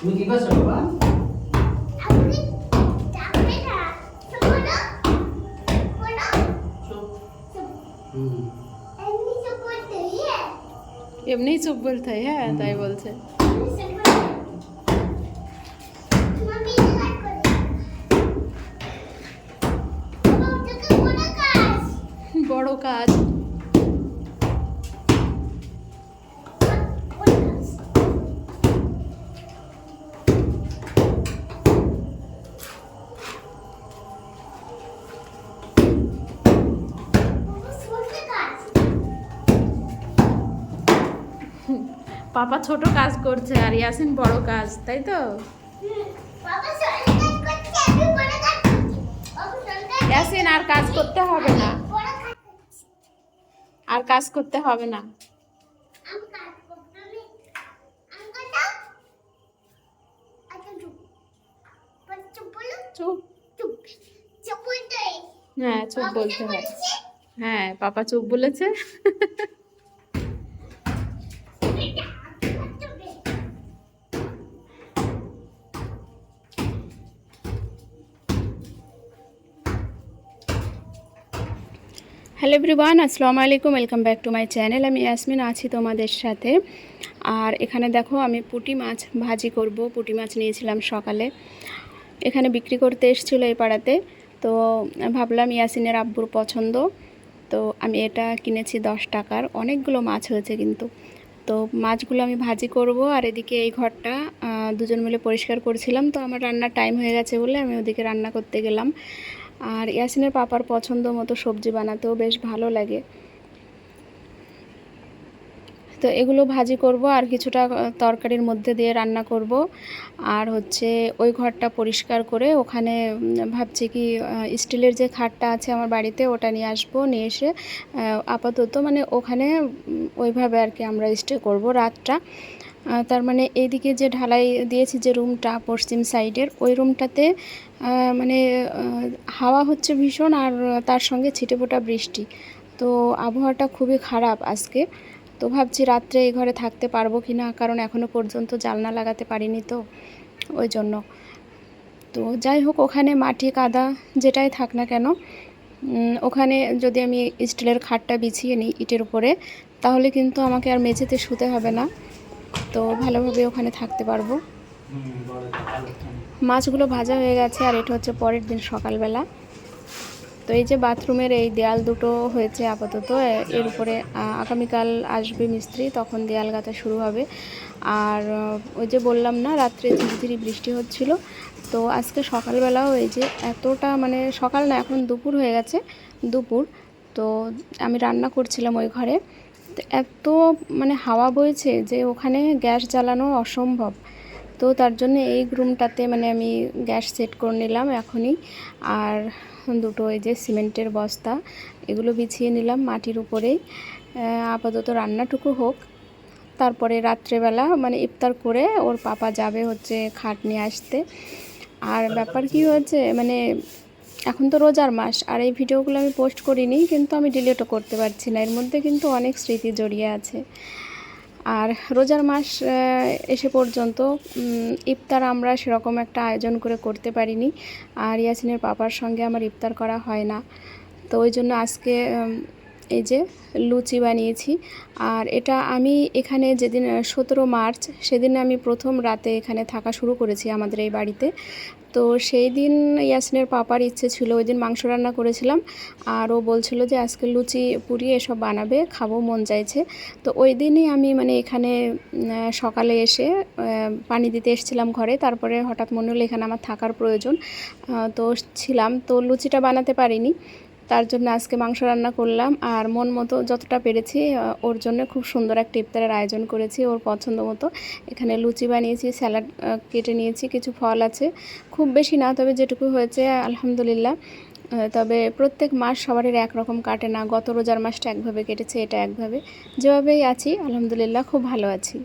నువ్వు దిగొచ్చా బాబా এমনি চুপ বলতে হ্যাঁ তাই বলছে বড় কাজ পাপা ছোট কাজ করছে আর ইয়াসিন বড় কাজ তাই তো? ইয়াসিন আর কাজ করতে হবে না। আর কাজ করতে হবে না। হ্যাঁ। চুপ বলতে হয়। হ্যাঁ পাপা চুপ বলেছে। হ্যালো এভরিওয়ান আসসালামু আলাইকুম welcome back to my channel আমি ইয়াসমিন আছি তোমাদের সাথে। আর এখানে দেখো, আমি পুঁটি মাছ ভাজি করব। পুঁটি মাছ নিয়েছিলাম সকালে। এখানে বিক্রি করতে এসেছিল এই পাড়াতে। তো ভাবলাম ইয়াসিনের আব্বুর পছন্দ। তো আমি এটা কিনেছি দশ টাকার। অনেকগুলো মাছ হয়েছে কিন্তু। তো মাছগুলো আমি ভাজি করব। আর এদিকে এই ঘরটা দুজন মিলে পরিষ্কার করছিলাম। তো আমার রান্নার টাইম হয়ে গেছে বলে আমি ওদিকে রান্না করতে গেলাম। আর ইয়াসিনের পাপার পছন্দ মতো সবজি বানাতেও বেশ ভালো লাগে। তো এগুলো ভাজি করব আর কিছুটা তরকারির মধ্যে দিয়ে রান্না করব। আর হচ্ছে ওই ঘরটা পরিষ্কার করে ওখানে ভাবছি কি স্টিলের যে খাটটা আছে আমার বাড়িতে ওটা নিয়ে আসব, নিয়ে এসে আপাতত মানে ওখানে ওইভাবে আর কি আমরা স্টে করব রাতটা। তার মানে এইদিকে যে ঢালাই দিয়েছি যে রুমটা পশ্চিম সাইডের, ওই রুমটাতে মানে হাওয়া হচ্ছে ভীষণ আর তার সঙ্গে ছিটেফোঁটা বৃষ্টি। তো আবহাওয়াটা খুবই খারাপ আজকে। তো ভাবছি রাত্রে এই ঘরে থাকতে পারব কি না কারণ এখনও পর্যন্ত জালনা লাগাতে পারিনি তো, ওই জন্য। তো যাই হোক, ওখানে মাটি, কাদা যেটাই থাক না কেন ওখানে যদি আমি স্টিলের খাটটা বিছিয়ে নিই ইটের উপরে, তাহলে কিন্তু আমাকে আর মেঝেতে শুতে হবে না। তো ভালোভাবে ওখানে থাকতে পারব। মাছগুলো ভাজা হয়ে গেছে আর এটা হচ্ছে পরের দিন সকালবেলা। তো এই যে বাথরুমের এই দেয়াল দুটো হয়েছে আপাতত এর উপরে আগামীকাল আসবে মিস্ত্রি, তখন দেয়াল গাঁথা শুরু হবে। আর ওই যে বললাম না, রাত্রে ঝিরিঝিরি বৃষ্টি হচ্ছিল। তো আজকে সকালবেলাও এই যে এতটা মানে সকাল না, এখন দুপুর হয়ে গেছে, দুপুর। তো আমি রান্না করছিলাম ওই ঘরে। এত মানে হাওয়া বইছে যে ওখানে গ্যাস জ্বালানো অসম্ভব। তো তার জন্য এই রুমটাতে মানে আমি গ্যাস সেট করে নিলাম এখনই। আর দুটো এই যে সিমেন্টের বস্তা, এগুলো বিছিয়ে নিলাম মাটির উপরেই। আপাতত রান্নাটুকু হোক। তারপরে রাত্রেবেলা মানে ইফতার করে ওর পাপা যাবে হচ্ছে খাট নিয়ে আসতে। আর ব্যাপার কি হয়েছে মানে এখন তো রোজার মাস, আর এই ভিডিওগুলো আমি পোস্ট করিনি, কিন্তু আমি ডিলিটও করতে পারছি না। এর মধ্যে কিন্তু অনেক স্মৃতি জড়িয়ে আছে। আর রোজার মাস এসে পর্যন্ত ইফতার আমরা সেরকম একটা আয়োজন করে করতে পারিনি। আর ইয়াসিনের পাপার সঙ্গে আমার ইফতার করা হয় না। তো ওই জন্য আজকে এই যে লুচি বানিয়েছি। আর এটা আমি এখানে যেদিন সতেরো মার্চ, সেদিন আমি প্রথম রাতে এখানে থাকা শুরু করেছি আমাদের এই বাড়িতে। তো সেই দিন ইয়াসিনের পাপার ইচ্ছে ছিল, ওই দিন মাংস রান্না করেছিলাম। আর ও বলছিল যে আজকে লুচি পুরি এসব বানাবে, খাব, মন চাইছে। তো ওই দিনই আমি মানে এখানে সকালে এসে পানি দিতে এসেছিলাম ঘরে। তারপরে হঠাৎ মনে হলো এখানে আমার থাকার প্রয়োজন। তো ছিলাম। তো লুচিটা বানাতে পারিনি। তার জন্য আজকে মাংস রান্না করলাম আর মন মতো যতটা পেরেছি ওর জন্য খুব সুন্দর একটা ইফতারের আয়োজন করেছি ওর পছন্দ মতো। এখানে লুচি বানিয়েছি, স্যালাড কেটে নিয়েছি, কিছু ফল আছে। খুব বেশি না, তবে যেটুকু হয়েছে, আলহামদুলিল্লাহ। তবে প্রত্যেক মাস সবারই একরকম কাটে না, গত রোজার মাসটা একভাবে কেটেছে, এটা একভাবে। যেভাবেই আছি, আলহামদুলিল্লাহ, খুব ভালো আছি।